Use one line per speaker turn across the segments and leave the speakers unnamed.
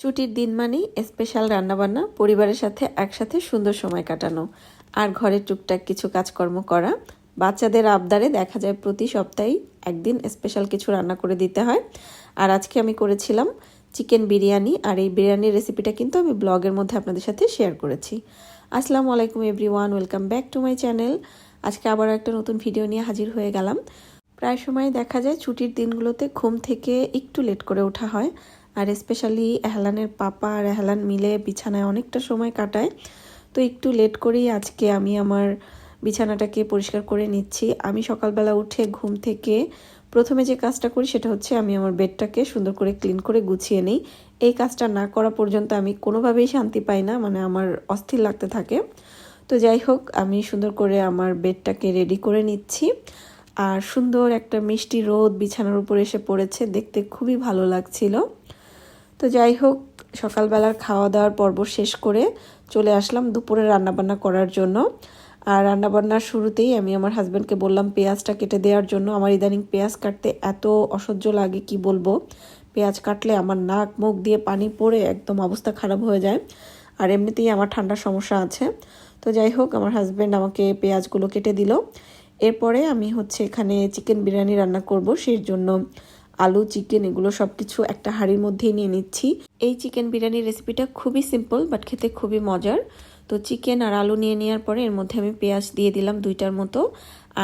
ছুটির দিন মানেই স্পেশাল রান্নাবান্না, পরিবারের সাথে একসাথে সুন্দর সময় কাটানো। আর ঘরে টুকটাক কিছু কাজকর্ম করা, বাচ্চাদের আবদারে দেখা যায় প্রতি সপ্তাহেই একদিন স্পেশাল কিছু রান্না করে দিতে হয়। আর আজকে আমি করেছিলাম চিকেন বিরিয়ানি, আর এই বিরিয়ানির রেসিপিটা কিন্তু আমি ব্লগের মধ্যে আপনাদের সাথে শেয়ার করেছি। আসসালামু আলাইকুম everyone welcome back to my channel আজকে আবার একটা নতুন ভিডিও নিয়ে হাজির হয়ে গেলাম। প্রায় সময় দেখা যায় ছুটির দিনগুলোতে ঘুম থেকে একটু লেট করে ওঠা হয়। আর স্পেশালি এহলানের পাপা আর এহলান মিলে বিছানায় অনেকটা সময় কাটায়। তো একটু লেট করেই আজকে আমি আমার বিছানাটাকে পরিষ্কার করে নিচ্ছি। আমি সকালবেলা উঠে ঘুম থেকে প্রথমে যে কাজটা করি সেটা হচ্ছে আমি আমার বেডটাকে সুন্দর করে ক্লিন করে গুছিয়ে নিই। এই কাজটা না করা পর্যন্ত আমি কোনোভাবেই শান্তি পাই না মানে আমার অস্থির লাগতে থাকে। তো যাই হোক, আমি সুন্দর করে আমার বেডটাকে রেডি করে নিচ্ছি। আর সুন্দর একটা মিষ্টি রোদ বিছানার উপর এসে পড়েছে, দেখতে খুবই ভালো লাগছিল। তো যাই হোক, সকালবেলার খাওয়া দাওয়ার পর্ব শেষ করে চলে আসলাম দুপুরে রান্নাবান্না করার জন্য। আর রান্নাবান্নার শুরুতেই আমি আমার হাজব্যান্ডকে বললাম, পেঁয়াজটা কেটে দেওয়ার জন্য আমার ইদানিং পেঁয়াজ কাটতে এত অসহ্য লাগে, কি বলব? পেঁয়াজ কাটলে আমার নাক, মুখ দিয়ে পানি পড়ে একদম অবস্থা খারাপ হয়ে যায় আর এমনিতেই আমার ঠান্ডার সমস্যা আছে। তো যাই হোক, আমার হাজব্যান্ড আমাকে পেঁয়াজগুলো কেটে দিল। এরপরে আমি হচ্ছে এখানে চিকেন বিরিয়ানি রান্না করব, সেই জন্য আলু চিকেন এগুলো সব কিছু একটা হাঁড়ির মধ্যেই নিয়ে নিচ্ছি। এই চিকেন বিরিয়ানির রেসিপিটা খুবই সিম্পল বাট খেতে খুবই মজার। তো চিকেন আর আলু নিয়ে নেওয়ার পরে এর মধ্যে আমি পেঁয়াজ দিয়ে দিলাম দুইটার মতো।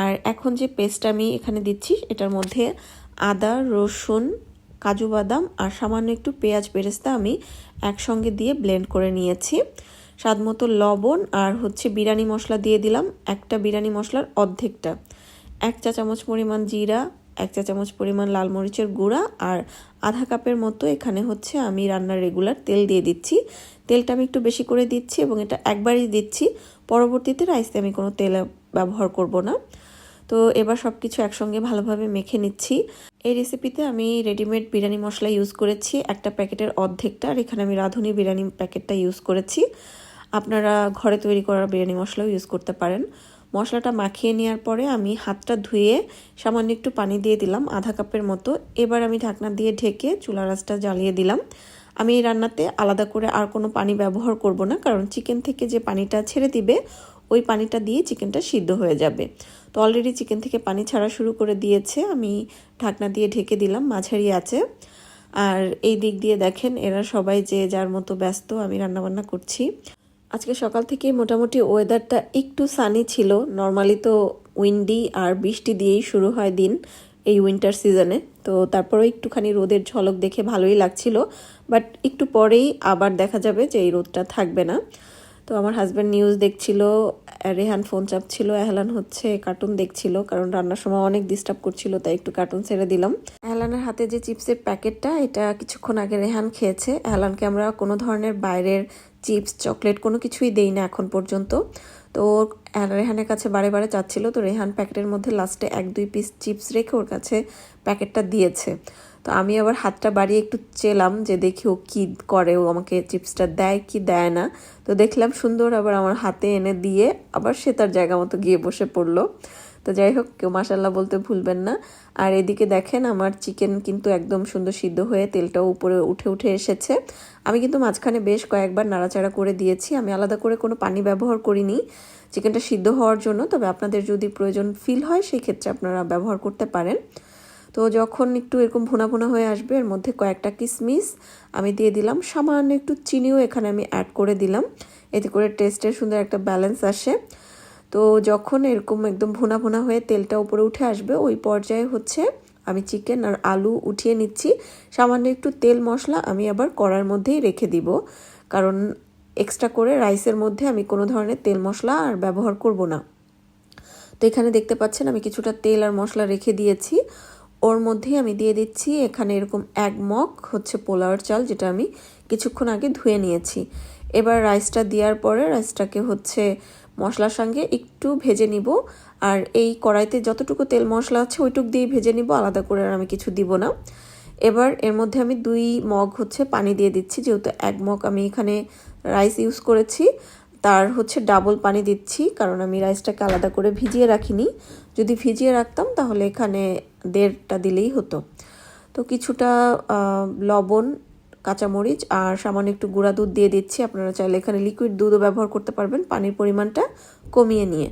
আর এখন যে পেস্ট আমি এখানে দিচ্ছি, এটার মধ্যে আদা, রসুন, কাজু বাদাম আর সামান্য একটু পেঁয়াজ বেরেস্তা আমি একসঙ্গে দিয়ে ব্লেন্ড করে নিয়েছি। স্বাদ মতো লবণ আর হচ্ছে বিরিয়ানি মশলা দিয়ে দিলাম একটা বিরিয়ানি মশলার অর্ধেকটা। এক চা চামচ পরিমাণ জিরা এক চা চামচ পরিমাণ লাল মরিচের গুঁড়া আর আধা কাপের মতো এখানে হচ্ছে আমি রান্নার রেগুলার তেল দিয়ে দিচ্ছি। তেলটা আমি একটু বেশি করে দিচ্ছি এবং এটা একবারই দিচ্ছি। পরবর্তীতে রাইসে আমি কোনো তেল ব্যবহার করব না। তো এবার সব কিছু একসঙ্গে ভালোভাবে মেখে নিচ্ছি। এই রেসিপিতে আমি রেডিমেড বিরিয়ানি মশলা ইউজ করেছি। একটা প্যাকেটের অর্ধেকটা আর এখানে আমি রাঁধুনি বিরিয়ানি প্যাকেটটা ইউজ করেছি। আপনারা ঘরে তৈরি করা বিরিয়ানি মশলাও ইউজ করতে পারেন। মশলাটা মাখিয়ে নেওয়ার পরে আমি হাতটা ধুয়ে সামান্য একটু পানি দিয়ে দিলাম, আধা কাপের মতো। এবার আমি ঢাকনা দিয়ে ঢেকে চুলা রাসটা জ্বালিয়ে দিলাম। আমি এই রান্নাতে আলাদা করে আর কোনো পানি ব্যবহার করব না, কারণ চিকেন থেকে যে পানিটা ছেড়ে দিবে, ওই পানিটা দিয়ে চিকেনটা সিদ্ধ হয়ে যাবে। তো অলরেডি চিকেন থেকে পানি ছাড়া শুরু করে দিয়েছে, আমি ঢাকনা দিয়ে ঢেকে দিলাম, মাঝারি আছে। আর এই দিক দিয়ে দেখেন, এরা সবাই যে যার মতো ব্যস্ত, আমি রান্নাবান্না করছি। আজকে সকাল থেকে মোটামুটি ওয়েদারটা একটু সানি ছিল। নর্মালি তো উইন্ডি আর বৃষ্টি দিয়েই শুরু হয় দিন এই উইন্টার সিজনে তো তারপরেও একটুখানি রোদের ঝলক দেখে ভালোই লাগছিল। বাট একটু পরেই আবার দেখা যাবে যে এই রোদটা থাকবে না। তো আমার হাজব্যান্ড নিউজ দেখছিল, রেহান ফোন চাপছিল এহলান হচ্ছে কার্টুন দেখছিল, কারণ রান্নার সময় অনেক ডিস্টার্ব করছিল, তাই একটু কার্টুন ছেড়ে দিলাম। এহলানের হাতে যে চিপসের প্যাকেটটা এটা কিছুক্ষণ আগে রেহান খেয়েছে। এহলানকে আমরা কোনো ধরনের বাইরের চিপস, চকলেট কোনো কিছুই দেই না এখন পর্যন্ত। তো রেহানের কাছে বারে বারে চাচ্ছিল, তো রেহান প্যাকেটের মধ্যে লাস্টে এক, দুই পিস চিপস রেখে ওর কাছে প্যাকেটটা দিয়েছে। তো আমি আবার হাতটা বাড়িয়ে একটু চেলাম যে দেখি ও কী করে, ও আমাকে চিপসটা দেয় কি দেয় না। তো দেখলাম সুন্দর আবার আমার হাতে এনে দিয়ে আবার সে তার জায়গা মতো গিয়ে বসে পড়ল। তো যাই হোক, কেউ মাসাল্লাহ বলতে ভুলবেন না। আর এদিকে দেখেন, আমার চিকেন কিন্তু একদম সুন্দর সিদ্ধ হয়ে তেলটাও উপরে উঠে উঠে এসেছে। আমি কিন্তু মাঝখানে বেশ কয়েকবার নাড়াচাড়া করে দিয়েছি। আমি আলাদা করে কোনো পানি ব্যবহার করিনি চিকেনটা সিদ্ধ হওয়ার জন্য। তবে আপনাদের যদি প্রয়োজন ফিল হয়, সেই ক্ষেত্রে আপনারা ব্যবহার করতে পারেন। তো যখন একটু এরকম ভুনা ভুনা হয়ে আসবে, এর মধ্যে কয়েকটা কিসমিস আমি দিয়ে দিলাম। সামান্য একটু চিনিও এখানে আমি অ্যাড করে দিলাম। এতে করে টেস্টের সুন্দর একটা ব্যালেন্স আসে। তো যখন এরকম একদম ভুনা ভুনা হয়ে তেলটা উপরে উঠে আসবে, ওই পর্যায়ে হচ্ছে আমি চিকেন আর আলু উঠিয়ে নিচ্ছি। সামান্য একটু তেল মশলা আমি আবার কড়ার মধ্যেই রেখে দিব। কারণ এক্সট্রা করে রাইসের মধ্যে আমি কোনো ধরনের তেল মশলা আর ব্যবহার করব না। তো এখানে দেখতে পাচ্ছেন আমি কিছুটা তেল আর মশলা রেখে দিয়েছি। ওর মধ্যেই আমি দিয়ে দিচ্ছি এখানে এরকম এক মগ হচ্ছে পোলাওয়ার চাল, যেটা আমি কিছুক্ষণ আগে ধুয়ে নিয়েছি। এবার রাইসটা দেওয়ার পরে রাইসটাকে হচ্ছে মশলার সঙ্গে একটু ভেজে নিব। আর এই কড়াইতে যতটুকু তেল মশলা আছে ওইটুক দিয়ে ভেজে নিব, আলাদা করে আর আমি কিছু দিব না। এবার এর মধ্যে আমি দুই মগ হচ্ছে পানি দিয়ে দিচ্ছি, যেহেতু এক মগ আমি এখানে রাইস ইউজ করেছি। তার হচ্ছে ডাবল পানি দিচ্ছি, কারণ আমি রাইসটাকে আলাদা করে ভিজিয়ে রাখিনি। যদি ভিজিয়ে রাখতাম তাহলে এখানে দেড়টা দিলেই হতো। তো কিছুটা লবণ কাঁচামরিচ আর সামান্য একটু গুঁড়া দুধ দিয়ে দিচ্ছি। আপনারা চাইলে এখানে লিকুইড দুধও ব্যবহার করতে পারবেন পানির পরিমাণটা কমিয়ে নিয়ে।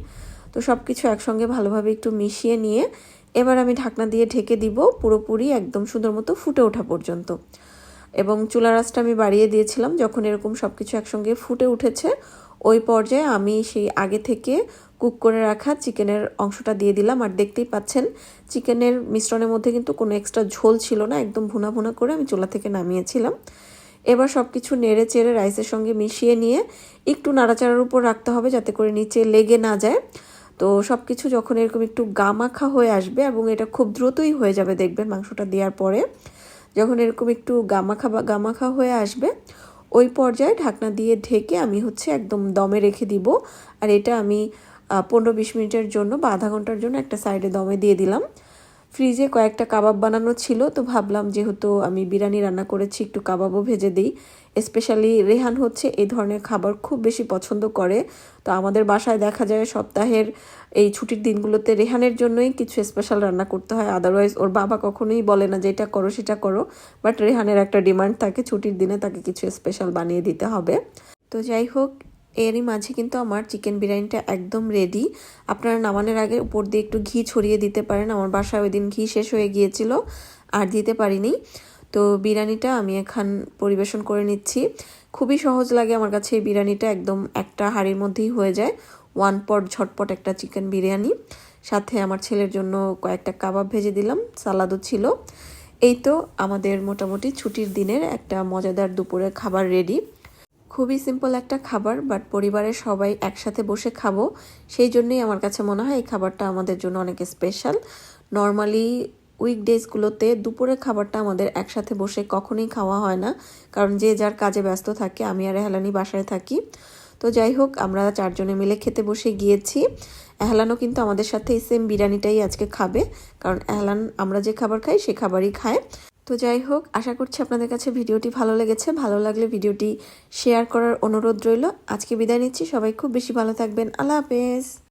তো সব কিছু একসঙ্গে ভালোভাবে একটু মিশিয়ে নিয়ে এবার আমি ঢাকনা দিয়ে ঢেকে দিব পুরোপুরি একদম সুন্দর মতো ফুটে ওঠা পর্যন্ত। এবং চুলা রাসটা আমি বাড়িয়ে দিয়েছিলাম, যখন এরকম সব কিছু একসঙ্গে ফুটে উঠেছে, ওই পর্যায়ে আমি সেই আগে থেকে কুক করে রাখা চিকেনের অংশটা দিয়ে দিলাম। আর দেখতেই পাচ্ছেন, চিকেনের মিশ্রণের মধ্যে কিন্তু কোনো এক্সট্রা ঝোল ছিল না, একদম ভুনা ভুনা করে আমি চুলা থেকে নামিয়েছিলাম। এবার সব কিছু নেড়ে চেড়ে রাইসের সঙ্গে মিশিয়ে নিয়ে একটু নাড়াচাড়ার উপর রাখতে হবে যাতে করে নিচে লেগে না যায়। তো সব কিছু যখন এরকম একটু গামাখা হয়ে আসবে এবং এটা খুব দ্রুতই হয়ে যাবে, দেখবেন মাংসটা দেওয়ার পরে, যখন এরকম একটু গামাখা বা গামাখা হয়ে আসবে, ওই পর্যায়ে ঢাকনা দিয়ে ঢেকে আমি হচ্ছে একদম দমে রেখে দিব। আর এটা আমি পনেরো বিশ মিনিটের জন্য বা আধা ঘণ্টার জন্য একটা সাইডে দমে দিয়ে দিলাম। ফ্রিজে কয়েকটা কাবাব বানানো ছিল, তো ভাবলাম যেহেতু আমি বিরিয়ানি রান্না করেছি, একটু কাবাবও ভেজে দিই। স্পেশালি রেহান হচ্ছে, এই ধরনের খাবার খুব বেশি পছন্দ করে। তো আমাদের বাসায় দেখা যায় সপ্তাহের এই ছুটির দিনগুলোতে রেহানের জন্যই কিছু স্পেশাল রান্না করতে হয়। আদারওয়াইজ ওর বাবা কখনোই বলে না যে এটা করো, সেটা করো। বাট রেহানের একটা ডিমান্ড থাকে, ছুটির দিনে তাকে কিছু স্পেশাল বানিয়ে দিতে হবে। তো যাই হোক এরই মাঝে কিন্তু আমার চিকেন বিরিয়ানিটা একদম রেডি আপনারা নামানোর আগে উপর দিয়ে একটু ঘি ছড়িয়ে দিতে পারেন। আমার বাসায় ওই দিন ঘি শেষ হয়ে গিয়েছিল, আর দিতে পারিনি। তো বিরিয়ানিটা আমি এখন পরিবেশন করে নিচ্ছি। খুবই সহজ লাগে আমার কাছে এই বিরিয়ানিটা, একদম একটা হাঁড়ির মধ্যেই হয়ে যায়। ওয়ান পট ঝটপট একটা চিকেন বিরিয়ানি। সাথে আমার ছেলের জন্য কয়েকটা কাবাব ভেজে দিলাম, সালাদও ছিল। এই তো আমাদের মোটামুটি ছুটির দিনের একটা মজাদার দুপুরের খাবার রেডি খুবই সিম্পল একটা খাবার বাট পরিবারের সবাই একসাথে বসে খাব। সেই জন্যই আমার কাছে মনে হয় এই খাবারটা আমাদের জন্য অনেক স্পেশাল নর্মালি উইকডেজগুলোতে দুপুরের খাবারটা আমাদের একসাথে বসে কখনোই খাওয়া হয় না, কারণ যে যার কাজে ব্যস্ত থাকে, আমি আর এহালানি বাসায় থাকি। তো যাই হোক, আমরা চারজনে মিলে খেতে বসে গিয়েছি। এহলানও কিন্তু আমাদের সাথে এই সেম বিরিয়ানিটাই আজকে খাবে, কারণ এহলান আমরা যে খাবার খাই, সে খাবারই খায়। তো যাই হোক, আশা করছি আপনাদের কাছে ভিডিওটি ভালো লেগেছে। ভালো লাগলে ভিডিওটি শেয়ার করার অনুরোধ রইল। আজকে বিদায় নিচ্ছি। সবাই খুব বেশি ভালো থাকবেন। আল্লাহ হাফেজ।